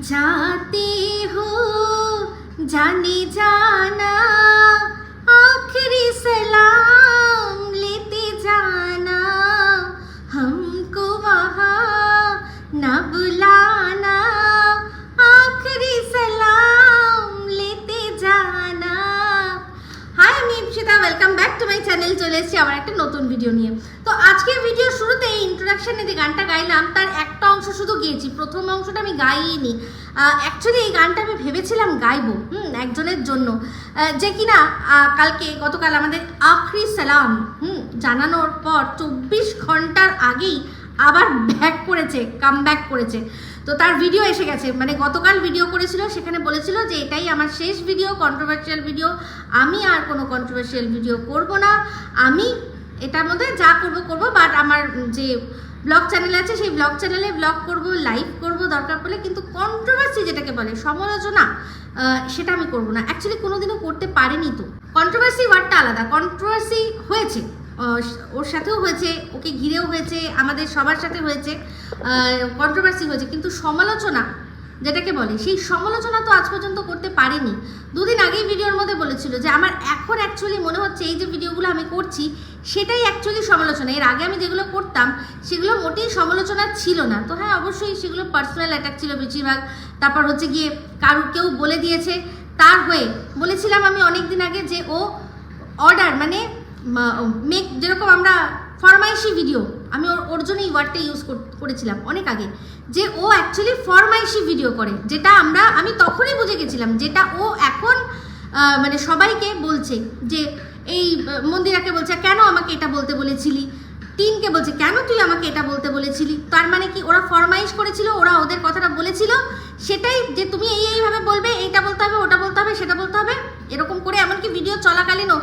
जाते हो जाने जाना आखिरी सलाम लेते जाना हमको वहाँ न बुलाना आखिरी सलाम लेते जाना হাই আমি Ipsita welcome back to my channel চলে এসেছি আবার একটা নতুন ভিডিও নিয়ে তো আজকের ভিডিও শুরুতে ইন্ট্রোডাকশনে যে গানটা গাইলাম। তার একটা অংশ শুধু গেয়েছি। প্রথম অংশটা আমি গাইনি অ্যাকচুয়ালি এই গানটা আমি ভেবেছিলাম গাইবো, হুম, একজনের জন্য। যে কিনা কালকে গতকাল আমাদের আখরি সালাম, হুম, জানানোর পর চব্বিশ ঘণ্টার আগেই আবার ব্যাক করেছে কাম ব্যাক করেছে। তো তার ভিডিও এসে গেছে। মানে গতকাল ভিডিও করেছিল, সেখানে বলেছিল যে এটাই আমার শেষ ভিডিও কন্ট্রোভার্সিয়াল ভিডিও আমি আর কোনো কন্ট্রোভার্সিয়াল ভিডিও করব না। আমি এটার মধ্যে যা করব করব বাট আমার যে ব্লগ চ্যানেল আছে, সেই ব্লগ চ্যানেলে ব্লগ করব লাইভ করব, দরকার পড়লে কিন্তু কন্ট্রোভার্সি যেটাকে বলে, সমালোচনা সেটা আমি করব না। অ্যাকচুয়ালি কোনোদিনও করতে পারিনি তো। কন্ট্রোভার্সি ওয়ার্ডটা আলাদা। কন্ট্রোভার্সি হয়েছে। ওর সাথেও হয়েছে, ওকে ঘিরেও হয়েছে, আমাদের সবার সাথে হয়েছে। কন্ট্রোভার্সি হয়েছে। কিন্তু সমালোচনা যেটাকে বলে, সেই সমালোচনা তো আজ পর্যন্ত করতে পারিনি। দুদিন আগেই ভিডিওর মধ্যে বলেছিল যে, আমার এখন অ্যাকচুয়ালি মনে হচ্ছে এই যে ভিডিওগুলো আমি করছি, সেটাই অ্যাকচুয়ালি সমালোচনা। এর আগে আমি যেগুলো করতাম, সেগুলো মোটেই সমালোচনা ছিল না। তো হ্যাঁ অবশ্যই সেগুলো পার্সোনাল অ্যাটাক ছিল বেশিরভাগ। তারপর হচ্ছে গিয়ে কারু কেউ বলে দিয়েছে। তার হয়ে বলেছিলাম আমি অনেক দিন আগে যে ও অর্ডার মানে মেক যেরকম আমরা ফরমাইশি ভিডিও আমি ওর ওর জন্য এই ওয়ার্ডটা ইউজ করেছিলাম অনেক আগে, যে ও অ্যাকচুয়ালি ফরমাইশি ভিডিও করে, যেটা আমরা আমি তখনই বুঝে গেছিলাম যেটা ও এখন মানে সবাইকে বলছে যে, এই মন্দিরাকে বলছে, কেন আমাকে এটা বলতে বলেছিলি? টিনকে বলছে, কেন তুই আমাকে এটা বলতে বলেছিলি? তার মানে কি ওরা ফরমাইশ করেছিল, ওরা ওদের কথাটা বলেছিল? সেটাই যে তুমি এই এইভাবে বলবে, এইটা বলতে হবে, ওটা বলতে হবে, সেটা বলতে হবে? এরকম করে এমনকি ভিডিও চলাকালীনও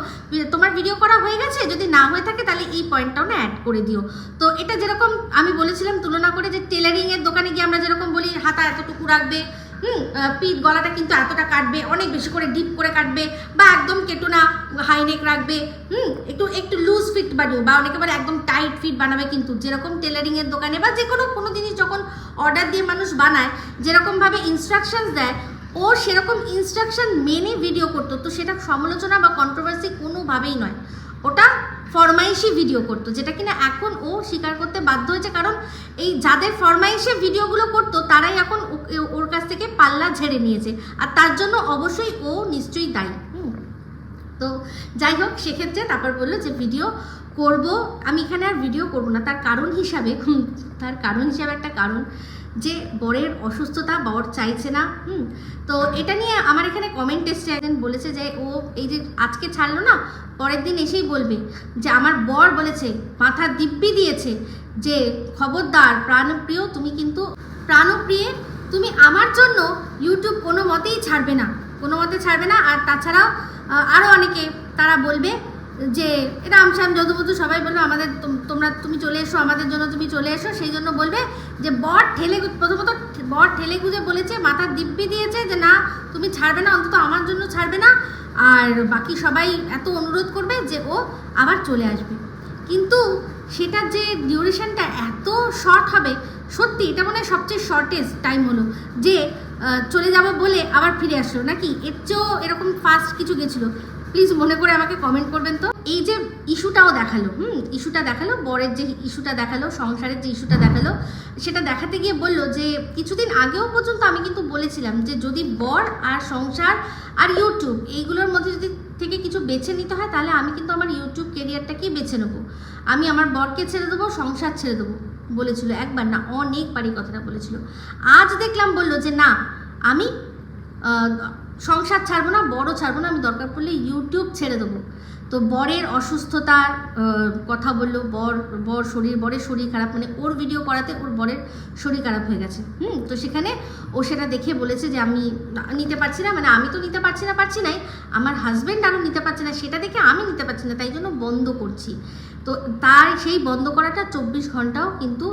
তোমার ভিডিও করা হয়ে গেছে? যদি না হয়ে থাকে তাহলে এই পয়েন্টটাও না অ্যাড করে দিও। তো এটা যেরকম আমি বলেছিলাম, তুলনা করে যে টেলারিংয়ের দোকানে গিয়ে আমরা যেরকম বলি, হাতা এতটুকু রাখবে হুম পিঠ গলাটা কিন্তু এতটা কাটবে, অনেক বেশি করে ডিপ করে কাটবে বা একদম কেটো না হাইনেক রাখবে, হুম, একটু একটু লুজ ফিট বানিও বা অনেকে বলে একদম টাইট ফিট বানাবে কিন্তু যেরকম টেলারিংয়ের দোকানে বা যে কোনো কোনো জিনিস যখন অর্ডার দিয়ে মানুষ বানায় যেরকমভাবে ইনস্ট্রাকশনস দেয়, ও সেরকম ইনস্ট্রাকশান মেনে ভিডিও করতো। তো সেটা সমালোচনা বা কন্ট্রোভার্সি কোনোভাবেই নয়। ওটা ফরমাইশি ভিডিও করতো, যেটা কিনা এখন ও স্বীকার করতে বাধ্য হয়েছে, কারণ এই যাদের ফরমাইশে ভিডিওগুলো করতো, তারাই এখন ওর কাছ থেকে পাল্লা ঝেড়ে নিয়েছে। আর তার জন্য অবশ্যই ও নিশ্চয়ই দায়ী। তো যাই হোক, সেক্ষেত্রে তারপর বলল যে ভিডিও করব। আমি এখানে আর ভিডিও করব না। তার কারণ হিসাবে তার কারণ হিসাবে একটা কারণ। যে বরের অসুস্থতা বর চাইছে না, হুম? তো এটা নিয়ে আমার এখানে কমেন্ট এসছে। একজন বলেছে যে, ও এই যে আজকে ছাড়লো না, পরের দিন এসেই বলবে। যে আমার বর বলেছে, মাথা দিব্যি দিয়েছে যে, খবরদার, প্রাণপ্রিয়, তুমি কিন্তু প্রাণপ্রিয়ে, তুমি আমার জন্য ইউটিউব কোনো মতেই ছাড়বে না। কোনো মতে ছাড়বে না, আর তাছাড়াও আরও অনেকে তারা বলবে যে আমশাম যদুবধু সবাই বলবে আমাদের তোম- তোমরা তুমি চলে এসো, আমাদের জন্য তুমি চলে এসো। সেই জন্য বলবে যে, বর ঠেলে প্রথমত বর ঠেলে গুজে বলেছে মাথার দিব্যি দিয়েছে যে, না, তুমি ছাড়বে না, অন্তত আমার জন্য ছাড়বে না। আর বাকি সবাই এত অনুরোধ করবে যে, ও আবার চলে আসবে। কিন্তু সেটার যে ডিউরেশনটা এত শর্ট হবে, সত্যি এটা মনে হয় সবচেয়ে শর্টেস্ট টাইম হলো, যে চলে যাব বলে আবার ফিরে আসলো। নাকি এর চেয়েও এরকম ফাস্ট কিছু গেছিল? প্লিজ মনে করে আমাকে কমেন্ট করবেন তো? এই যে ইস্যুটাও দেখাল, হুম, ইস্যুটা দেখাল, বরের যে ইস্যুটা দেখাল, সংসারের যে ইস্যুটা দেখাল, সেটা দেখাতে গিয়ে বলল যে, কিছুদিন আগেও পর্যন্ত আমি কিন্তু বলেছিলাম যে, যদি বর আর সংসার আর ইউটিউব এইগুলোর মধ্যে যদি থেকে কিছু বেছে নিতে হয়, তাহলে আমি কিন্তু আমার ইউটিউব কেরিয়ারটাকেই বেছে নেব। আমি আমার বরকে ছেড়ে দেবো, সংসার ছেড়ে দেবো, বলেছিল একবার, না, অনেকবারই কথাটা বলেছিল। আজ দেখলাম বলল যে, না, আমি সংসার ছাড়বো না, বড় ছাড়বো না, আমি দরকার পড়লে ইউটিউব ছেড়ে দেবো। তো বরের অসুস্থতার কথা বলল, বর বর শরীর, বরের শরীর খারাপ মানে ওর ভিডিও করাতে ওর বরের শরীর খারাপ হয়ে গেছে। হুম, তো সেখানে ও সেটা দেখে বলেছে যে আমি নিতে পারছি না মানে আমি তো নিতে পারছি না, পারছি নাই, আমার হাজব্যান্ড আরও নিতে পারছে না, সেটা দেখে আমি নিতে পারছি না, তাই জন্য বন্ধ করছি। তো তার সেই বন্ধ করাটা চব্বিশ ঘন্টাও কিন্তু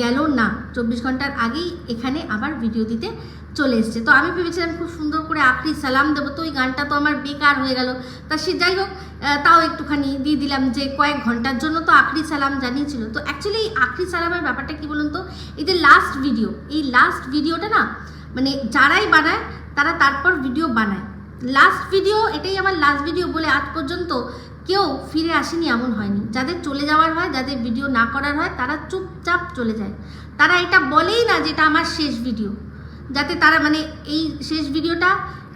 গেল না। চব্বিশ ঘণ্টার আগেই এখানে আবার ভিডিও দিতে চলে এসছে। তো আমি ভেবেছিলাম খুব সুন্দর করে আখরি সালাম দেবো, তো ওই গানটা তো আমার বেকার হয়ে গেল। তা সে যাই হোক তাও একটুখানি দিয়ে দিলাম যে কয়েক ঘণ্টার জন্য তো আখরি সালাম জানিয়েছিল। তো অ্যাকচুয়ালি এই আখরি সালামের ব্যাপারটা কি বলুন তো? এই যে লাস্ট ভিডিও এই লাস্ট ভিডিওটা না মানে যারাই বানায়, তারা তারপর ভিডিও বানায়। লাস্ট ভিডিও এটাই আমার লাস্ট ভিডিও বলে আজ পর্যন্ত কেউ ফিরে আসেনি এমন হয়নি। যাদের চলে যাওয়ার হয়, যাদের ভিডিও না করার হয়, তারা চুপচাপ চলে যায়। তারা এটা বলেই না যে এটা আমার শেষ ভিডিও যাতে তারা মানে এই শেষ ভিডিওটা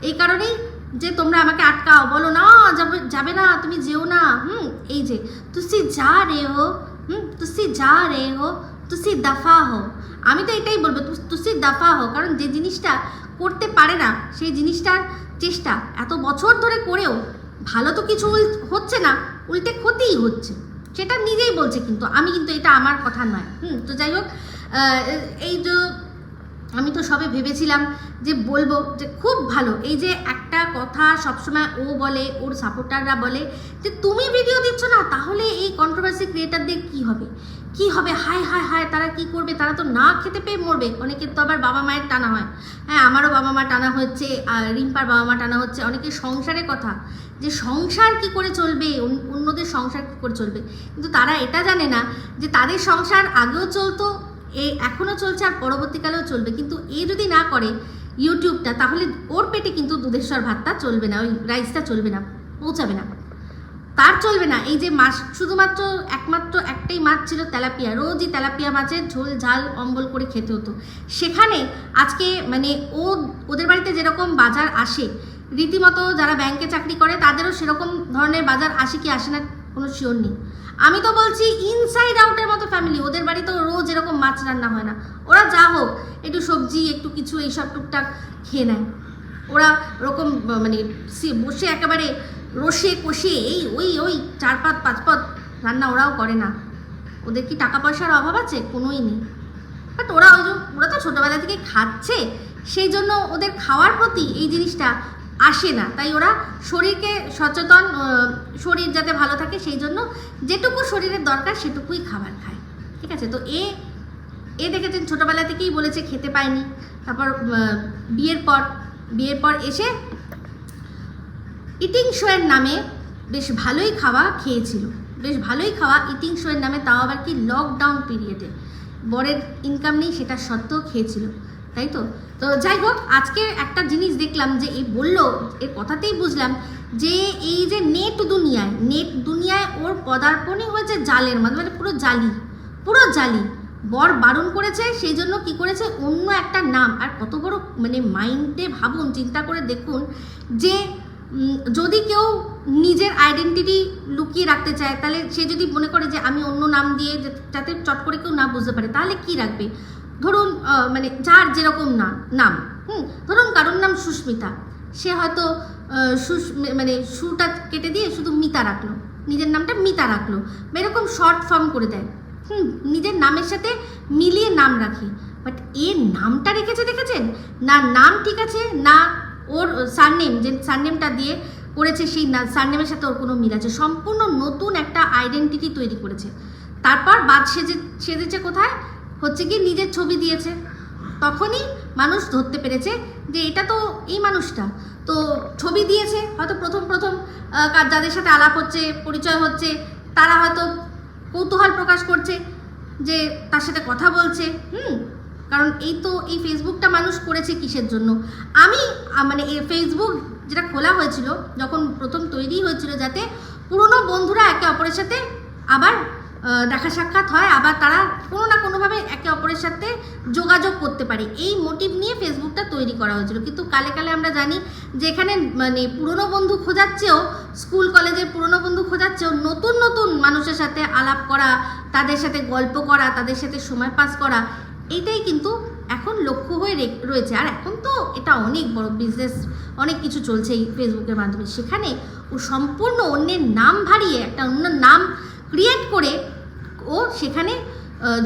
এই কারণেই যে তোমরা আমাকে আটকাও। বলো, না, যাবে যাবে না, তুমি যেও না। হুম, এই যে, তুসি যা রে হো, হুম, তুসি যা রে হো, তুসি দফা হো আমি তো এটাই বলব, তুসি দফা হো কারণ যে জিনিসটা করতে পারে না, সেই জিনিসটার চেষ্টা এত বছর ধরে করেও ভালো তো কিছু হচ্ছে না, উল্টে ক্ষতিই হচ্ছে। সেটা নিজেই বলছে কিন্তু, আমি কিন্তু এটা আমার কথা নয়। হুম, তো যাই হোক এই যে আমি তো সবে ভেবেছিলাম যে বলব যে খুব ভালো, এই যে একটা কথা সবসময় ও বলে, ওর সাপোর্টাররা বলে যে, তুমি ভিডিও দিচ্ছ না, তাহলে এই কন্ট্রোভার্সি ক্রিয়েটারদের কি হবে? কি হবে? হায় হায় হায়, তারা কি করবে? তারা তো না খেতে পেয়ে মরবে। অনেকের তো আবার বাবা মায়ের টানা হয়। হ্যাঁ আমারও বাবা মা টানা হচ্ছে আর রিম্পার বাবা মা টানা হচ্ছে। অনেকের সংসারের কথা। যে সংসার কি করে চলবে? অন্যদের সংসার কী করে চলবে? কিন্তু তারা এটা জানে না যে তাদের সংসার আগেও চলতো, এ এখনও চলছে আর পরবর্তীকালেও চলবে। কিন্তু এ যদি না করে ইউটিউবটা, তাহলে ওর পেটে কিন্তু দুধেশ্বর ভাতটা চলবে না, ওই রাইসটা চলবে না, পৌঁছাবে না। তার চলবে না। এই যে মাছ শুধুমাত্র একমাত্র একটাই মাছ ছিল তেলাপিয়া। রোজই তেলাপিয়া মাছের ঝোল, ঝাল, অম্বল করে খেতে হতো। সেখানে আজকে মানে ও, ওদের বাড়িতে যেরকম বাজার আসে, রীতিমতো যারা ব্যাংকে চাকরি করে, তাদেরও সেরকম ধরনের বাজার আসে কি আসে না কোনো শিওর নেই। আমি তো বলছি ইনসাইড আউটের মতো ফ্যামিলি ওদের বাড়িতেও রোজ এরকম মাছ রান্না হয় না। ওরা যা হোক, একটু সবজি, একটু কিছু, এইসব টুকটাক খেয়ে নেয়। ওরা ওরকম মানে বসে একেবারে রসে কষে এই, ওই ওই, চার পাত, পাঁচ পাত রান্না ওরাও করে না। ওদের কি টাকা পয়সার অভাব আছে? কোনোই নেই। বাট ওরা ওই ওরা তো ছোটোবেলা থেকে খাচ্ছে, সেই জন্য ওদের খাওয়ার প্রতি এই জিনিসটা আসে না। তাই ওরা শরীরকে সচেতন শরীর যাতে ভালো থাকে, সেই জন্য যেটুকু শরীরের দরকার সেটুকুই খাবার খায়। ঠিক আছে? তো এ এ দেখেছেন, ছোটোবেলা থেকেই বলেছে খেতে পায়নি। তারপর বিয়ের পর বিয়ের পর এসে ইটিং শোয়ের নামে বেশ ভালোই খাওয়া খেয়েছিল। বেশ ভালোই খাওয়া ইটিং শোয়ের নামে, তাও আবার কি লকডাউন পিরিয়ডে বরের ইনকাম নেই, সেটা সত্ত্বেও খেয়েছিল, তাই তো? তো যাই হোক আজকে একটা জিনিস দেখলাম যে এই বলল, এর কথাতেই বুঝলাম যে এই যে নেট দুনিয়ায় নেট দুনিয়ায় ওর পদার্পণই হয়েছে জালের মধ্যে মানে পুরো জালি পুরো জালি। বর বারণ করেছে, সেই জন্য কি করেছে? অন্য একটা নাম। আর কত বড় মানে মাইন্ডে ভাবুন, চিন্তা করে দেখুন যে যদি কেউ নিজের আইডেন্টিটি লুকিয়ে রাখতে চায়, তাহলে সে যদি মনে করে যে আমি অন্য নাম দিয়ে যাতে চট করে কেউ না বুঝতে পারে, তাহলে কি রাখবে? ধরুন মানে যার যেরকম না, নাম, হুম? ধরুন কারোর নাম সুস্মিতা। সে হয়তো সুস মানে সুটা কেটে দিয়ে শুধু মিতা রাখল। নিজের নামটা মিতা রাখল। এরকম শর্ট ফর্ম করে দেয়। হুম, নিজের নামের সাথে মিলিয়ে নাম রাখে। বাট এর নামটা রেখেছে দেখেছেন? না নাম ঠিক আছে, না ওর সারনেম, যে সারনেমটা দিয়ে করেছে সেই সারনেমের সাথে ওর কোনো মিল আছে। সম্পূর্ণ নতুন একটা আইডেন্টিটি তৈরি করেছে। তারপর বাদ সেজে, সেজেছে কোথায়? হচ্ছে কি নিজের ছবি দিয়েছে। তখনই মানুষ ধরতে পেরেছে যে এটা তো এই মানুষটা। তো ছবি দিয়েছে, হয়তো প্রথম প্রথম যাদের সাথে আলাপ হচ্ছে, পরিচয় হচ্ছে, তারা হয়তো কৌতূহল প্রকাশ করছে যে তার সাথে কথা বলছে, হুম? কারণ এই তো এই ফেসবুকটা মানুষ করেছে কিসের জন্য? আমি মানে এই ফেসবুক যেটা খোলা হয়েছিল, যখন প্রথম তৈরি হয়েছিল যাতে পুরনো বন্ধুরা একে অপরের সাথে আবার দেখা সাক্ষাৎ হয়, আবার তারা কোনো না কোনোভাবে একে অপরের সাথে যোগাযোগ করতে পারে। এই মোটিভ নিয়ে ফেসবুকটা তৈরি করা হয়েছিল। কিন্তু কালে কালে আমরা জানি যে এখানে মানে পুরনো বন্ধু খোঁজার চেয়েও স্কুল কলেজের পুরনো বন্ধু খোঁজার চেয়েও নতুন নতুন মানুষের সাথে আলাপ করা, তাদের সাথে গল্প করা, তাদের সাথে সময় পাস করা এইটাই কিন্তু এখন লক্ষ্য হয়ে রয়েছে। আর এখন তো এটা অনেক বড় বিজনেস অনেক কিছু চলছে এই ফেসবুকের মাধ্যমে। সেখানে ও সম্পূর্ণ অন্যের নাম ভারিয়ে একটা অন্য নাম ক্রিয়েট করে ও সেখানে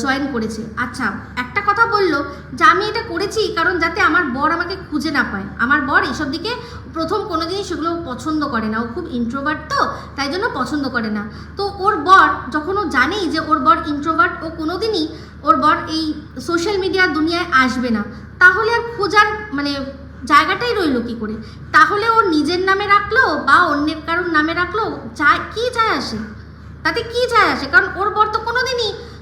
জয়েন করেছে। আচ্ছা একটা কথা বলল যে আমি এটা করেছি কারণ যাতে আমার বর আমাকে খুঁজে না পায়। আমার বর এইসব দিকে প্রথম কোনো জিনিস সেগুলো পছন্দ করে না। ও খুব ইন্ট্রোভার্ট তো তাই জন্য পছন্দ করে না। তো ওর বর যখন ও জানেই যে ওর বর ইন্ট্রোভার্ট ও কোনোদিনই ওর বর এই সোশ্যাল মিডিয়ার দুনিয়ায় আসবে না। তাহলে আর খোঁজার মানে জায়গাটাই রইল কি করে? তাহলে ও নিজের নামে রাখল বা অন্যের কারোর নামে রাখল? যায় কি যায় আসে? তাতে কি যায় আসে? কারণ ওর বর তো কোনোদিনই আহ,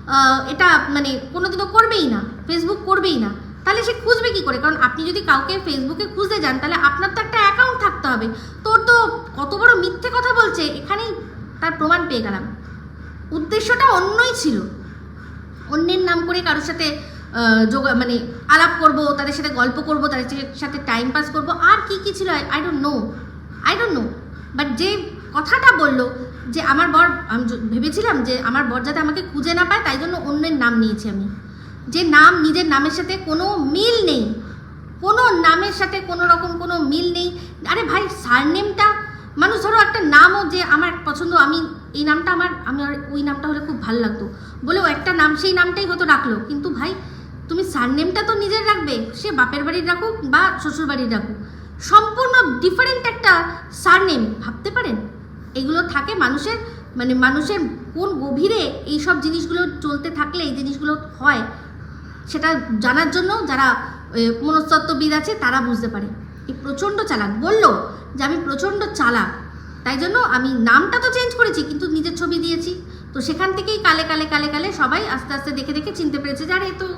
এটা মানে কোনোদিনও করবেই না ফেসবুক করবেই না। তাহলে সে খুঁজবে কি করে? কারণ আপনি যদি কাউকে ফেসবুকে খুঁজতে যান, তাহলে আপনার তো একটা অ্যাকাউন্ট থাকতে হবে। তোর তো কত বড় মিথ্যে কথা বলছে, এখানেই তার প্রমাণ পেয়ে গেলাম। উদ্দেশ্যটা অন্যই ছিল। অন্যের নাম করে কারোর সাথে যোগা মানে আলাপ করব, তাদের সাথে গল্প করব, তাদের সাথে টাইম পাস করব, আর কি কি ছিল I don't know I don't know but যে কথাটা বলল যে আমার বর, আমি ভেবেছিলাম যে আমার বর যাতে আমাকে খুঁজে না পায়, তাই জন্য অন্যের নাম নিয়েছি আমি। যে নাম, নিজের নামের সাথে কোনো মিল নেই। কোনো নামের সাথে কোনো রকম কোনো মিল নেই। আরে ভাই, সারনেমটা? মানুষ ধরো একটা নামও যে আমার পছন্দ, আমি এই নামটা আমার, আমি ওই নামটা হলে খুব ভালো লাগতো। বলেও একটা নাম, সেই নামটাই হয়তো রাখল। কিন্তু ভাই, তুমি সারনেমটা তো নিজের রাখবে, সে বাপের বাড়ির রাখুক বা শ্বশুর বাড়ির রাখুক। সম্পূর্ণ ডিফারেন্ট একটা সারনেম, ভাবতে পারেন? এগুলো থাকে মানুষের মানে মানুষের কোন গভীরে এই সব জিনিসগুলো চলতে থাকলে এই জিনিসগুলো হয় সেটা জানার জন্য যারা এ, মনস্তত্ত্ববিদ আছে তারা বুঝতে পারে। এই প্রচণ্ড চালাক। বলল যে আমি প্রচণ্ড চালাক। তাই জন্য আমি নামটা তো চেঞ্জ করেছি কিন্তু নিজের ছবি দিয়েছি। তো সেখান থেকেই কালে কালে কালে কালে সবাই আস্তে আস্তে দেখে দেখে চিনতে পেরেছে যে আরে তো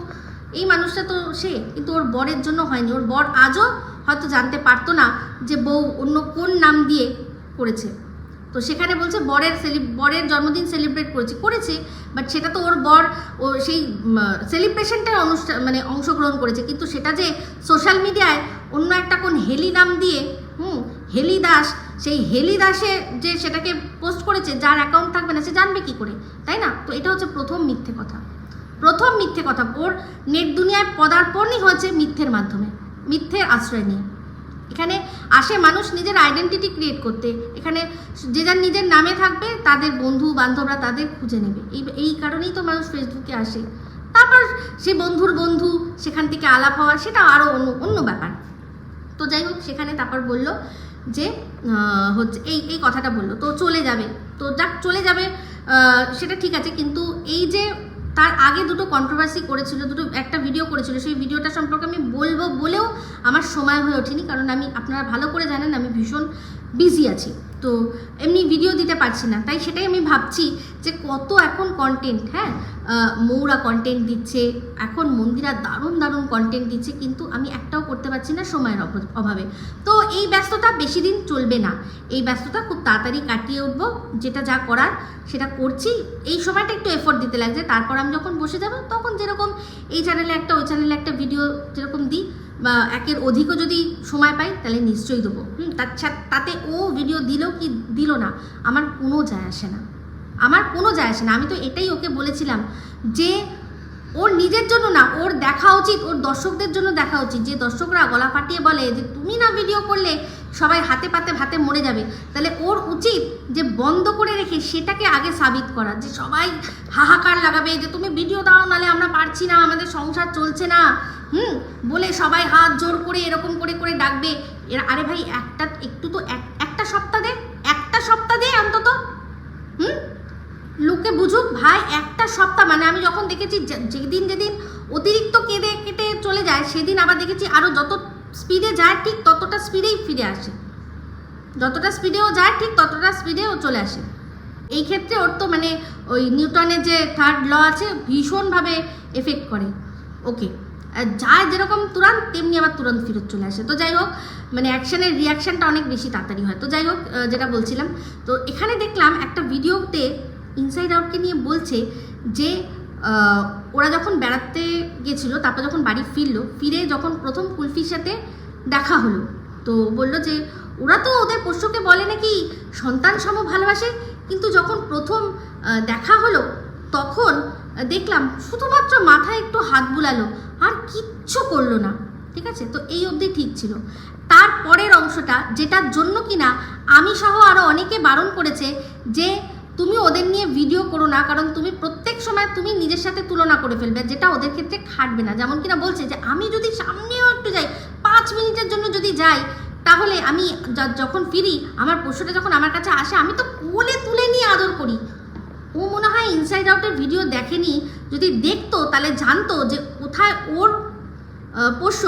এই মানুষটা তো সে কিন্তু ওর বরের জন্য হয়নি। ওর বর আজও হয়তো জানতে পারতো না যে বউ অন্য কোন নাম দিয়ে করেছে। তো সেখানে বলছে বরের সেলি বরের জন্মদিন সেলিব্রেট করেছে করেছে বাট সেটা তো ওর বর, ও সেই সেলিব্রেশনটায় অনুষ্ঠান মানে অংশগ্রহণ করেছে। কিন্তু সেটা যে সোশ্যাল মিডিয়ায় অন্য একটা কোন হেলি নাম দিয়ে, হুম, হেলি দাস, সেই হেলি দাসে যে সেটাকে পোস্ট করেছে, যার অ্যাকাউন্ট থাকবে না, সে জানবে কি করে, তাই না? তো এটা হচ্ছে প্রথম মিথ্যে কথা। প্রথম মিথ্যে কথা। ওর নেট দুনিয়ায় পদার্পণই হয়েছে মিথ্যের মাধ্যমে, মিথ্যের আশ্রয় নিয়ে। এখানে আসে মানুষ নিজের আইডেন্টিটি ক্রিয়েট করতে। এখানে যে যার নিজের নামে থাকবে, তাদের বন্ধু, বান্ধবরা তাদের খুঁজে নেবে। এই এই কারণেই তো মানুষ ফেসবুকে আসে। তারপর সে বন্ধুর বন্ধু, সেখান থেকে আলাপ হওয়া, সেটা আরও অন্য অন্য ব্যাপার। তো যাই হোক, সেখানে তারপর বলল যে হচ্ছে এই এই কথাটা বলল। তো চলে যাবে। তো যাক, চলে যাবে। সেটা ঠিক আছে। কিন্তু এই যে তার আগে দুটো কন্ট্রোভার্সি করেছিল, দুটো একটা ভিডিও করেছিল। সেই ভিডিওটা সম্পর্কে আমি বলব বলেও আমার সময় হয়ে ওঠেনি, কারণ আমি, আপনারা ভালো করে জানেন, আমি ভীষণ বিজি আছি। তো এমনি ভিডিও দিতে পারছি না। তাই সেটাই আমি ভাবছি যে কত এখন কন্টেন্ট হ্যাঁ? মৌরা কন্টেন্ট দিচ্ছে, এখন মন্দিরা দারুণ দারুণ কন্টেন্ট দিচ্ছে, কিন্তু আমি একটাও করতে পারছি না সময়ের অভ- অভাবে। তো এই ব্যস্ততা বেশি দিন চলবে না। এই ব্যস্ততা খুব তাড়াতাড়ি কাটিয়ে উঠবো, যেটা যা করার সেটা করছি। এই সময়টা একটু এফোর্ট দিতে লাগছে। তারপর আমি যখন বসে যাব, তখন যেরকম এই চ্যানেলে একটা, ওই চ্যানেলে একটা ভিডিও যেরকম দিই একের অধিকও যদি সময় পাই, তাহলে নিশ্চয়ই দেবো। হুম, তার তাতে ও ভিডিও দিল কি দিল না, আমার কোনো যায় আসে না। আমার কোনো যায় আসে না। আমি তো এটাই ওকে বলেছিলাম যে ওর নিজের জন্য না, ওর দেখা উচিত, ওর দর্শকদের জন্য দেখা উচিত। যে দর্শকরা গলা ফাটিয়ে বলে যে, তুমি না ভিডিও করলে সবাই হাতে পাতে ভাতে মরে যাবে। তাহলে ওর উচিত যে বন্ধ করে রেখে সেটাকে আগে সাবিত করা, যে সবাই হাহাকার লাগাবে যে তুমি ভিডিও দাও, নালে আমরা পারছি না, আমাদের সংসার চলছে না। হুম, বলে সবাই হাত জোর করে এরকম করে করে ডাকবে। আরে ভাই, একটা, একটু তো এক- একটা সপ্তাহ দে, একটা সপ্তাহ দে অন্তত। হুম, লোকে বুঝুক, ভাই, একটা সপ্তাহ মানে আমি যখন দেখেছি যেদিন যেদিন অতিরিক্ত কেঁদে কেটে চলে যায়, সেদিন আবার দেখেছি আরও যত স্পিডে যায়, ঠিক ততটা স্পিডেই ফিরে আসে। যতটা স্পিডেও যায়, ঠিক ততটা স্পিডেও চলে আসে। এই ক্ষেত্রে ওর তো মানে ওই নিউটনের যে থার্ড ল আছে, ভীষণভাবে এফেক্ট করে। ওকে যায় যেরকম তুরন্ত, তেমনি আবার তুরন্ত ফেরত চলে আসে। তো যাই হোক মানে অ্যাকশনের রিয়াকশনটা অনেক বেশি তাড়াতাড়ি হয়। তো যাই হোক যেটা বলছিলাম, তো এখানে দেখলাম একটা ভিডিওতে ইনসাইড আউটকে নিয়ে বলছে যে ওরা যখন বেড়াতে গেছিল, তারপর যখন বাড়ি ফিরলো, ফিরে যখন প্রথম কুলফির সাথে দেখা হলো, তো বলল যে, ওরা তো ওদের পোষ্যকে বলে নাকি সন্তান সম ভালোবাসে, কিন্তু যখন প্রথম দেখা হলো, তখন দেখলাম শুধুমাত্র মাথায় একটু হাত বুলালো, আর কিচ্ছু করল না, ঠিক আছে? তো এই অবধি ঠিক ছিল। তার পরের অংশটা, যেটার জন্য কিনা আমি সহ আরও অনেকে বারণ করেছে যে তুমি ওদের নিয়ে ভিডিও করো না, কারণ তুমি প্রত্যেক সময় তুমি নিজের সাথে তুলনা করে ফেলবে, যেটা ওদের ক্ষেত্রে খাটবে না। যেমন কিনা বলছে যে, আমি যদি সামনেও একটু যাই, পাঁচ মিনিটের জন্য যদি যাই, তাহলে আমি যখন ফিরি, আমার পশুটা যখন আমার কাছে আসে, আমি তো কোলে তুলে নিয়ে আদর করি। ও মনে হয় ইনসাইড আউটের ভিডিও দেখেনি, যদি দেখতো, তাহলে জানতো যে কোথায় ওর পোষ্য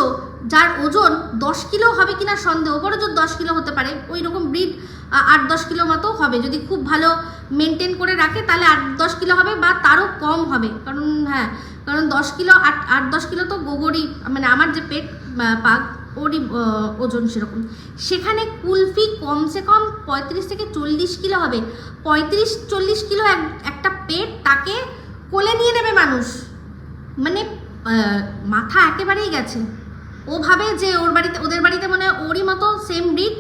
যার ওজন দশ কিলো হবে কিনা সন্দেহ বড় জোর দশ কিলো হতে পারে। ওই রকম ব্রিড আট দশ কিলো মতো হবে। যদি খুব ভালো মেনটেন করে রাখে, তাহলে আট দশ কিলো হবে বা তারও কম হবে। কারণ হ্যাঁ কারণ দশ কিলো, আট আট দশ কিলো তো গোগরই মানে আমার যে পেট পাক, ওরই ওজন সেরকম। সেখানে কুলফি কমসে কম পঁয়ত্রিশ থেকে চল্লিশ কিলো হবে। পঁয়ত্রিশ, চল্লিশ কিলো এক- একটা পেট তাকে কোলে নিয়ে নেবে মানুষ। মানে মাথা একেবারেই গেছে। ও ভাবে যে ওর বাড়িতে, ওদের বাড়িতে মনে হয় ওরই মতো সেম ব্রিড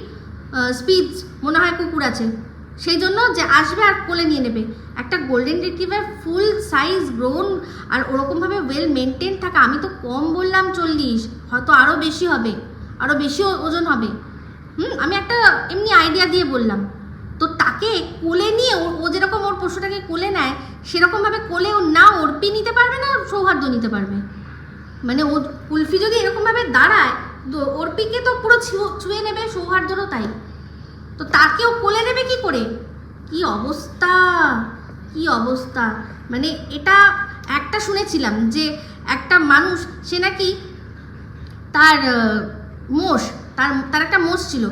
স্পিচ মনে হয় কুকুর আছে। সেই জন্য যে আসবে আর কোলে নিয়ে নেবে। একটা golden retriever full size grown আর ওরকমভাবে ওয়েল মেনটেন থাকা, আমি তো কম বললাম চল্লিশ, হয়তো আরও বেশি হবে আরও বেশি ওজন হবে। হুম, আমি একটা এমনি আইডিয়া দিয়ে বললাম। তো তাকে কোলে নিয়ে ও- যেরকম ওর পশুটাকে কোলে নেয় সেরকমভাবে কোলে ও না অর্পি নিতে পারবে না, সৌহার্দ্য নিতে পারবে। মানে ও কুলফি যদি এরকমভাবে দাঁড়ায়, তো অর্পিকে তো পুরো ছুঁয়ে নেবে সৌহার্দ্যরও তাই। তো তাকেও কোলে নেবে কি করে? কি অবস্থা? কি অবস্থা? মানে এটা একটা শুনেছিলাম যে একটা মানুষ, সে নাকি তার মোষ, তার তার একটা মোষ ছিল।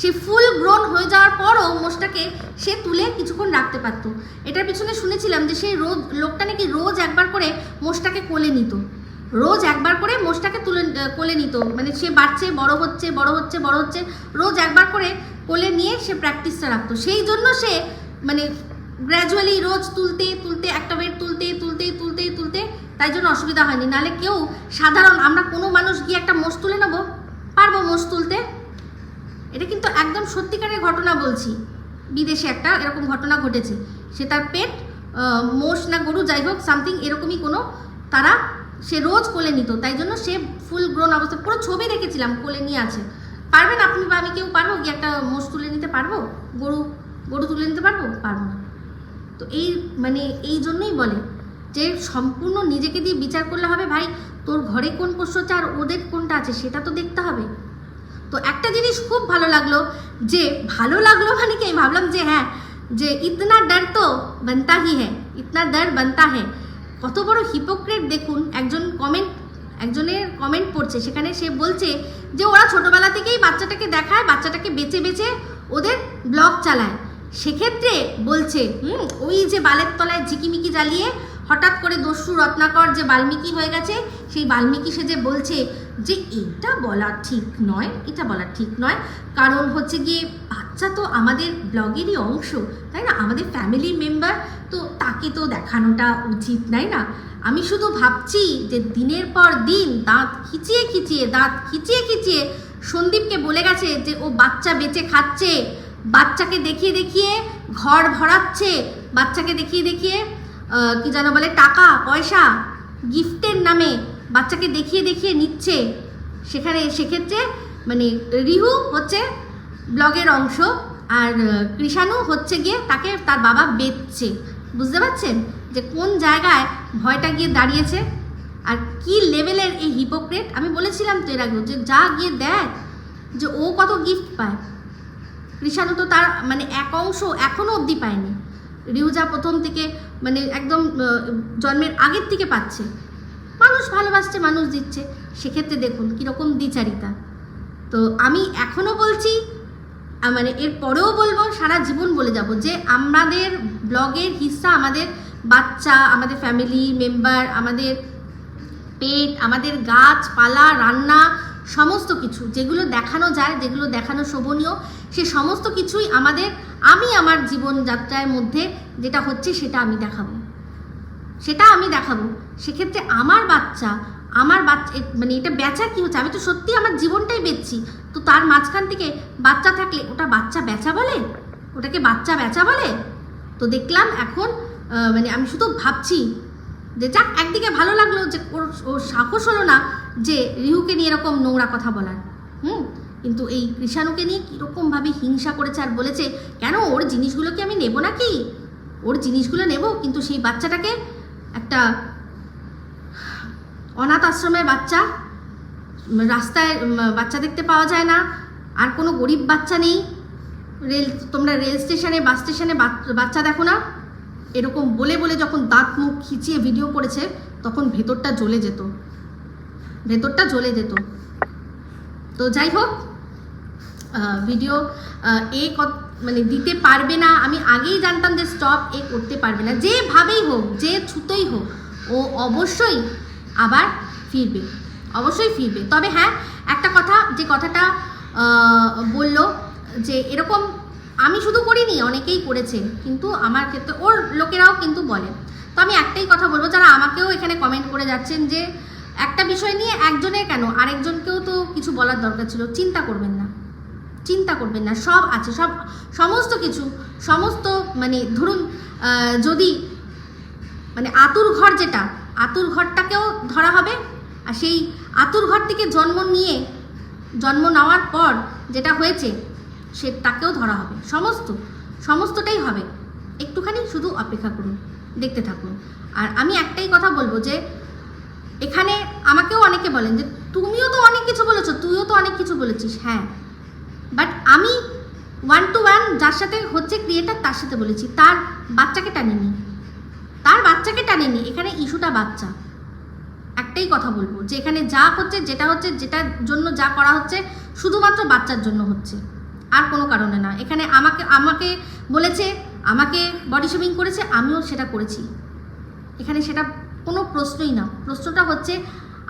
সে ফুল গ্রোন হয়ে যাওয়ার পরও মোষটাকে সে তুলে কিছুক্ষণ রাখতে পারতো। এটার পিছনে শুনেছিলাম যে সেই রোজ, লোকটা নাকি রোজ একবার করে মোষটাকে কোলে নিত। রোজ একবার করে মোষটাকে তুলে, কোলে নিত। মানে সে বাড়ছে, বড় হচ্ছে বড় হচ্ছে বড় হচ্ছে, রোজ একবার করে কোলে নিয়ে সে প্র্যাকটিসটা রাখতো। সেই জন্য সে মানে গ্র্যাজুয়ালি রোজ তুলতে তুলতে, একটা ওয়েট তুলতে তুলতে তুলতে তুলতে তাই জন্য অসুবিধা হয়নি। নালে কেউ সাধারণ আমরা কোনো মানুষ গিয়ে একটা মোষ তুলে নেব, পারব মোষ তুলতে? এটা কিন্তু একদম সত্যিকারের ঘটনা বলছি। বিদেশে একটা এরকম ঘটনা ঘটেছে। সে তার পেট মোষ না গরু যাই হোক সামথিং এরকমই কোনো তারা সে রোজ কোলে নিত, তাই জন্য সে ফুল গ্রোন অবস্থা পুরো ছবি দেখেছিলাম কোলে নিয়ে আছে। পারবেন আপনি বা আমি কেউ পারব কি একটা মোষ তুলে নিতে পারব? গরু গরু তুলে নিতে পারব? পারব না। তো এই মানে এই জন্যই বলে যে সম্পূর্ণ নিজেকে দিয়ে বিচার করলে হবে, ভাই, তোর ঘরে কোন পোষ্য হচ্ছে আর ওদের কোনটা আছে, সেটা তো দেখতে হবে। তো একটা জিনিস খুব ভালো লাগল, যে ভালো লাগল মানে কি, আমি ভাবলাম যে হ্যাঁ যে ইতনা ডর তো বানতা হি হ্যাঁ ইতনা ডর বানতা হ্যাঁ কত বড় হিপোক্রেট দেখুন, একজন কমেন্ট একজনের কমেন্ট পড়ছে, সেখানে সে বলছে যে ওরা ছোটবেলা থেকেই বাচ্চাটাকে দেখায়, বাচ্চাটাকে বেছে বেছে ওদের ব্লগ চালায়। সেক্ষেত্রে বলছে, হুম, ওই যে বালের তলায় ঝিকিমিকি জ্বালিয়ে হঠাৎ করে দস্যু রত্নাকর যে বাল্মীকি হয়ে গেছে, সেই বাল্মীকি সে যে বলছে যে এটা বলা ঠিক নয়, এটা বলা ঠিক নয়। কারণ হচ্ছে গিয়ে বাচ্চা তো আমাদের ব্লগেরই অংশ, তাই না? আমাদের ফ্যামিলি মেম্বার তো তাকে তো দেখানোটা উচিত, তাই না? আমি শুধু ভাবছি যে দিনের পর দিন দাঁত খিচিয়ে খিচিয়ে, দাঁত খিচিয়ে খিচিয়ে সন্দীপকে বলে গেছে যে ও বাচ্চা বেঁচে খাচ্ছে, বাচ্চাকে দেখিয়ে দেখিয়ে ঘর ভরাচ্ছে, বাচ্চাকে দেখিয়ে দেখিয়ে কি যেন বলে, টাকা, পয়সা, গিফটের নামে বাচ্চাকে দেখিয়ে দেখিয়ে নিচ্ছে। সেখানে সেক্ষেত্রে মানে রিহু হচ্ছে ব্লগের অংশ আর কৃষাণু হচ্ছে গিয়ে তাকে তার বাবা বেচছে। বুঝতে পারছেন? যে কোন জায়গায় ভয়টা গিয়ে দাঁড়িয়েছে আর কি লেভেলের এই হিপোক্রেট আমি বলেছিলাম তো এর আগেও যে যা গিয়ে দেয়, যে ও কত গিফট পায়। কৃষাণু তো তার মানে এক অংশ এখনও অবধি পায়নি। রিউজা প্রথম থেকে মানে একদম জন্মের আগের থেকে পাচ্ছে। মানুষ ভালোবাসছে, মানুষ দিচ্ছে। সেক্ষেত্রে দেখুন কীরকম দ্বিচারিতা। তো আমি এখনও বলছি মানে এর পরেও বলব, সারা জীবন বলে যাব যে আমাদের ব্লগের হিস্সা আমাদের বাচ্চা, আমাদের ফ্যামিলি মেম্বার আমাদের পেট, আমাদের গাছপালা, রান্না, সমস্ত কিছু, যেগুলো দেখানো যায়, যেগুলো দেখানো শোভনীয়, সে সমস্ত কিছুই আমাদের, আমি আমার জীবনযাত্রার মধ্যে যেটা হচ্ছে সেটা আমি দেখাবো। সেটা আমি দেখাবো। সেক্ষেত্রে আমার বাচ্চা আমার বাচ্চা মানে এটা বেচা কি হচ্ছে? আমি তো সত্যি আমার জীবনটাই বেচছি। তো তার মাঝখান থেকে বাচ্চা থাকলে ওটা বাচ্চা বেচা বলে? ওটাকে বাচ্চা বেচা বলে? তো দেখলাম এখন মানে আমি শুধু ভাবছি যে যাক, একদিকে ভালো লাগল যে ওর ওর সাহস হলো না যে রিহুকে নিয়ে এরকম নোংরা কথা বলার। হুম? কিন্তু এই কৃষাণুকে নিয়ে কীরকমভাবে হিংসা করেছে আর বলেছে, কেন? ওর জিনিসগুলো কি আমি নেব নাকি? ওর জিনিসগুলো নেব? কিন্তু সেই বাচ্চাটাকে একটা অনাথ আশ্রমের বাচ্চা, রাস্তায় বাচ্চা দেখতে পাওয়া যায় না, আর কোনো গরিব বাচ্চা নেই। রেল, তোমরা রেল স্টেশনে, বাস স্টেশনে বাচ- বাচ্চা দেখো না? এরকম বলে বলে যখন দাঁত মুখ খিচিয়ে ভিডিও করেছে, তখন ভেতরটা জ্বলে যেত। ভেতরটা জ্বলে যেত। তো যাই হোক ভিডিও এ কত- মানে দিতে পারবে না। আমি আগেই জানতাম যে স্টপ এ করতে পারবে না। যেভাবেই হোক, যে ছুতোই হোক, ও অবশ্যই আবার ফিরবে। অবশ্যই ফিরবে। তবে হ্যাঁ একটা কথা, যে কথাটা বলল যে এরকম আমি শুধু করিনি, অনেকেই করেছে। কিন্তু আমার ক্ষেত্রে, ওর লোকেরাও কিন্তু বলে। তো আমি একটাই কথা বলব, যারা আমাকেও এখানে কমেন্ট করে যাচ্ছেন যে একটা বিষয় নিয়ে একজনের কেন? আরেকজনকেও তো কিছু বলার দরকার ছিল। চিন্তা করবেন না। চিন্তা করবেন না। সব আছে। সব, সমস্ত কিছু, সমস্ত মানে ধরুন যদি মানে আতুর ঘর যেটা, আতুর ঘরটাকেও ধরা হবে। আর সেই আতুর ঘর থেকে জন্ম নিয়ে, জন্ম নেওয়ার পর যেটা হয়েছে, সে তাকেও ধরা হবে। সমস্ত, সমস্তটাই হবে। একটুখানি শুধু অপেক্ষা করুন। দেখতে থাকুন। আর আমি একটাই কথা বলব যে এখানে আমাকেও অনেকে বলেন যে, তুমিও তো অনেক কিছু বলেছ, তুইও তো অনেক কিছু বলেছিস। হ্যাঁ। বাট আমি ওয়ান টু ওয়ান যার সাথে হচ্ছে ক্রিয়েটার তার সাথে বলেছি। তার বাচ্চাকে টানিনি। তার বাচ্চাকে টানেনি। এখানে ইস্যুটা বাচ্চা। একটাই কথা বলব যে, এখানে যা হচ্ছে, যেটা হচ্ছে, যেটার জন্য যা করা হচ্ছে, শুধুমাত্র বাচ্চার জন্য হচ্ছে। আর কোনো কারণে না। এখানে আমাকে আমাকে বলেছে, আমাকে বডি শেমিং করেছে, আমিও সেটা করেছি। এখানে সেটা কোনো প্রশ্নই না। প্রশ্নটা হচ্ছে,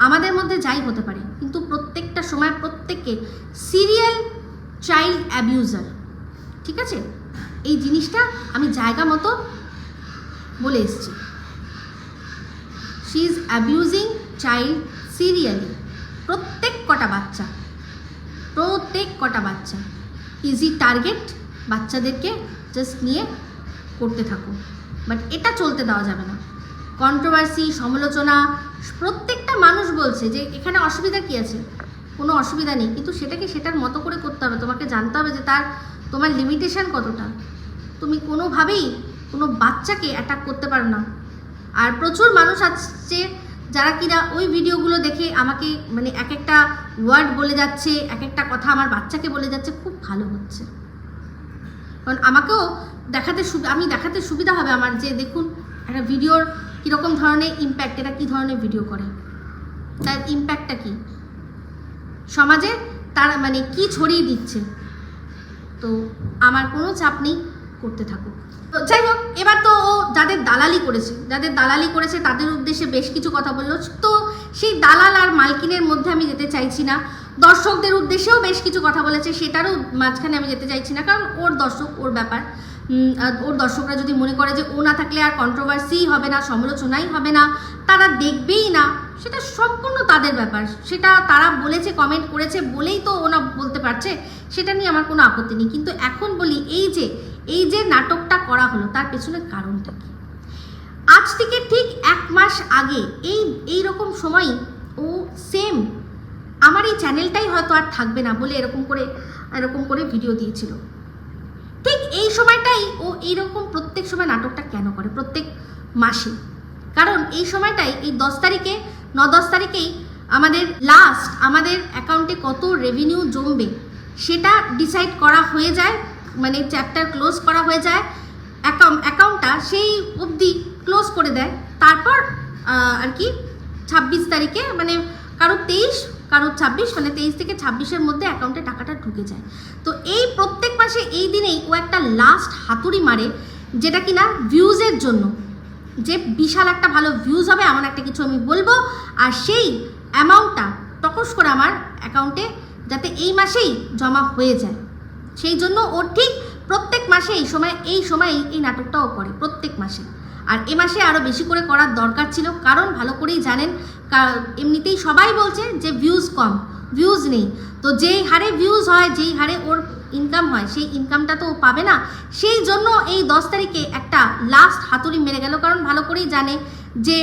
আমাদের মধ্যে যাই হতে পারে, কিন্তু প্রত্যেকটা সময় প্রত্যেককে সিরিয়াল চাইল্ড অ্যাবিউজার ঠিক আছে? এই জিনিসটা আমি জায়গা মতো বলে এসেছি। She is abusing child serially প্রত্যেক কটা বাচ্চা, প্রত্যেক কটা বাচ্চা ইজি টার্গেট বাচ্চাদেরকে জাস্ট নিয়ে করতে থাকো। বাট এটা চলতে দেওয়া যাবে না। কন্ট্রোভার্সি সমালোচনা, প্রত্যেকটা মানুষ বলছে যে এখানে অসুবিধা কী আছে? কোনো অসুবিধা নেই। কিন্তু সেটাকে সেটার মতো করে করতে হবে। তোমাকে জানতে হবে যে তার, তোমার লিমিটেশন কতটা? তুমি কোনোভাবেই কোনো বাচ্চাকে অ্যাটাক করতে পারো না। আর প্রচুর মানুষ আসছে যারা কিনা ওই ভিডিওগুলো দেখে আমাকে মানে এক একটা ওয়ার্ড বলে যাচ্ছে, এক একটা কথা আমার বাচ্চাকে বলে যাচ্ছে। খুব ভালো হচ্ছে। কারণ আমাকেও দেখাতে আমি দেখাতে সুবিধা হবে আমার যে দেখুন, একটা ভিডিওর কীরকম ধরনের ইম্প্যাক্ট এটা কী ধরনের ভিডিও করে? তার ইম্প্যাক্টটা কী? সমাজে তার মানে কি ছড়িয়ে দিচ্ছে? তো আমার কোনো চাপ নেই করতে থাকুক। তো যাই হোক, এবার তো ও যাদের দালালি করেছে, যাদের দালালি করেছে তাদের উদ্দেশ্যে বেশ কিছু কথা বলল। তো সেই দালাল আর মালকিনের মধ্যে আমি যেতে চাইছি না। দর্শকদের উদ্দেশ্যেও বেশ কিছু কথা বলেছে, সেটারও মাঝখানে আমি যেতে চাইছি না, কারণ ওর দর্শক, ওর ব্যাপার। ওর দর্শকরা যদি মনে করে যে ও না থাকলে আর কন্ট্রোভার্সি হবে না, সমালোচনাই হবে না, তারা দেখবেই না। সেটা সম্পূর্ণ তাদের ব্যাপার। সেটা তারা বলেছে কমেন্ট করেছে বলেই তো ওনা বলতে পারছে, সেটা নিয়ে আমার কোনো আপত্তি নেই। কিন্তু এখন বলি, এই যে এই যে নাটকটা করা হলো, তার পেছনে কারণটা কি? আজ থেকে ঠিক এক মাস আগে, এই এই রকম সময়ই ও সেম আমার এই চ্যানেলটাই হয়তো আর থাকবে না বলে এরকম করে এরকম করে ভিডিও দিয়েছিল। ঠিক এই সময়টাই ও এইরকম প্রত্যেক সময় নাটকটা কেন করে? প্রত্যেক মাসে। কারণ এই সময়টাই, এই দশ তারিখে, ন দশ তারিখেই আমাদের লাস্ট আমাদের অ্যাকাউন্টে কত রেভিনিউ জমবে, সেটা ডিসাইড করা হয়ে যায় মানে চ্যাপ্টার ক্লোজ করা হয়ে যায় অ্যাকাউন্ট অ্যাকাউন্টটা সেই অবধি ক্লোজ করে দেয়। তারপর আর কি, ছাব্বিশ তারিখে মানে কারও তেইশ কারও ছাব্বিশ মানে তেইশ থেকে ছাব্বিশের মধ্যে অ্যাকাউন্টে টাকাটা ঢুকে যায়। তো এই প্রত্যেক মাসে, এই দিনেই ও একটা লাস্ট হাতুড়ি মারে, যেটা কিনা ভিউজের জন্য। যে বিশাল একটা ভালো ভিউজ হবে, এমন একটা কিছু আমি বলব। আর সেই অ্যামাউন্টটা টকস করে আমার অ্যাকাউন্টে যাতে এই মাসেই জমা হয়ে যায়। সেই জন্য ও ঠিক প্রত্যেক মাসে এই সময় এই সময় এই নাটকটাও করে, প্রত্যেক মাসে। আর এ মাসে আরও বেশি করে করার দরকার ছিল। কারণ ভালো করেই জানেন এমনিতেই সবাই বলছে যে ভিউজ কম ভিউজ নেই। তো যেই হারে ভিউজ হয়, যেই হারে ওর ইনকাম হয়, সেই ইনকামটা তো ও পাবে না। সেই জন্য এই দশ তারিখে একটা লাস্ট হাতুড়ি মেরে গেল। কারণ ভালো করেই জানে যে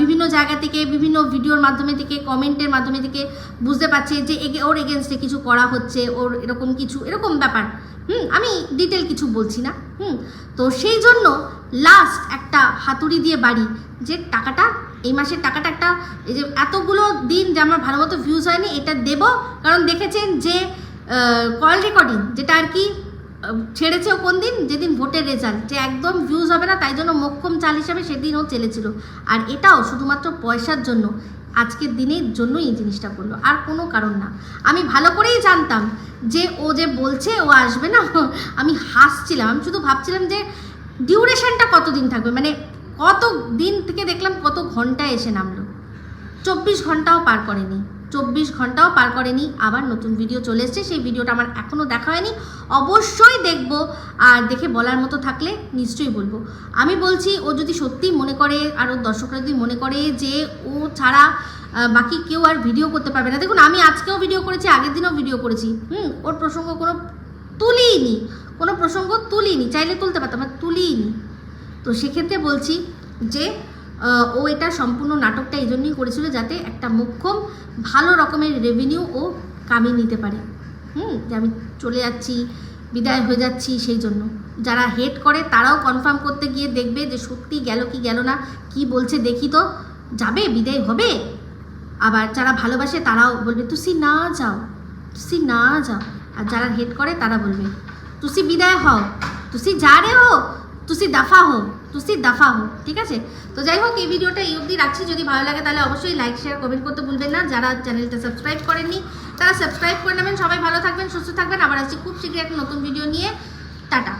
বিভিন্ন জায়গা থেকে, বিভিন্ন ভিডিওর মাধ্যমে থেকে, কমেন্টের মাধ্যমে থেকে বুঝতে পারছে যে ওর এগেনস্টে কিছু করা হচ্ছে, ওর এরকম কিছু, এরকম ব্যাপার। হুম, আমি ডিটেল কিছু বলছি না। হুম, তো সেই জন্য লাস্ট একটা হাতুড়ি দিয়ে বাড়ি, যে টাকাটা, এই মাসের টাকাটা একটা, এই যে এতগুলো দিন যে আমার ভালো মতো ভিউজ হয়নি, এটা দেব। কারণ দেখেছেন যে কল রেকর্ডিং যেটা আর কি ছেড়েছে কোন দিন? যেদিন ভোটের রেজাল্ট যে একদম ভিউজ হবে না, তাই জন্য মোক্ষম চাল হিসাবে সেদিনও চেলেছিল। আর এটাও শুধুমাত্র পয়সার জন্য। আজকের দিনের জন্য এই জিনিসটা করল। আর কোনো কারণ না। আমি ভালো করেই জানতাম যে ও যে বলছে ও আসবে না, আমি হাসছিলাম। আমি শুধু ভাবছিলাম যে ডিউরেশনটা কতদিন থাকবে? মানে কত দিন থেকে দেখলাম কত ঘণ্টা এসে নামলো। চব্বিশ ঘন্টাও পার করেনি। চব্বিশ ঘন্টাও পার করেনি, আবার নতুন ভিডিও চলে এসছে, সেই ভিডিওটা আমার এখনও দেখা হয়নি। অবশ্যই দেখব, আর দেখে বলার মতো থাকলে নিশ্চয়ই বলব। আমি বলছি, ও যদি সত্যি মনে করে, আর ওর দর্শকরা যদি মনে করে যে ও ছাড়া বাকি কেউ আর ভিডিও করতে পারবে না। দেখুন, আমি আজকেও ভিডিও করেছি, আগের দিনও ভিডিও করেছি। হুম, ওর প্রসঙ্গ কোনো তুলিনি, কোনো প্রসঙ্গ তুলিনি, চাইলে তুলতে পারতাম তুলিনি। তো সেক্ষেত্রে বলছি যে ও এটা সম্পূর্ণ নাটকটা এই জন্যই করেছিল যাতে একটা মোক্ষম, ভালো রকমের রেভিনিউ ও কামিয়ে নিতে পারে। হুম, যে আমি চলে যাচ্ছি, বিদায় হয়ে যাচ্ছি সেই জন্য। যারা হেড করে, তারাও কনফার্ম করতে গিয়ে দেখবে যে সত্যি গেল কি গেল না, কি বলছে দেখি তো, যাবে, বিদায় হবে। আবার যারা ভালোবাসে, তারাও বলবে, তুসি না যাও, তুসি না যাও। আর যারা হেড করে, তারা বলবে, তুসি বিদায় হও, তুসি যা রে হো, তুসি দাফা হো। তুসি দাফা হো ঠিক আছে? তো যাই হোক, এই ভিডিওটা এই অবধি রাখছি। যদি ভালো লাগে তাহলে অবশ্যই লাইক শেয়ার কমেন্ট করতে ভুলবেন না। যারা চ্যানেলটা সাবস্ক্রাইব করেননি, তারা সাবস্ক্রাইব করে নেবেন। সবাই ভালো থাকবেন, সুস্থ থাকবেন। আবার আসছি খুব শীঘ্রই একটা নতুন ভিডিও নিয়ে। টাটা।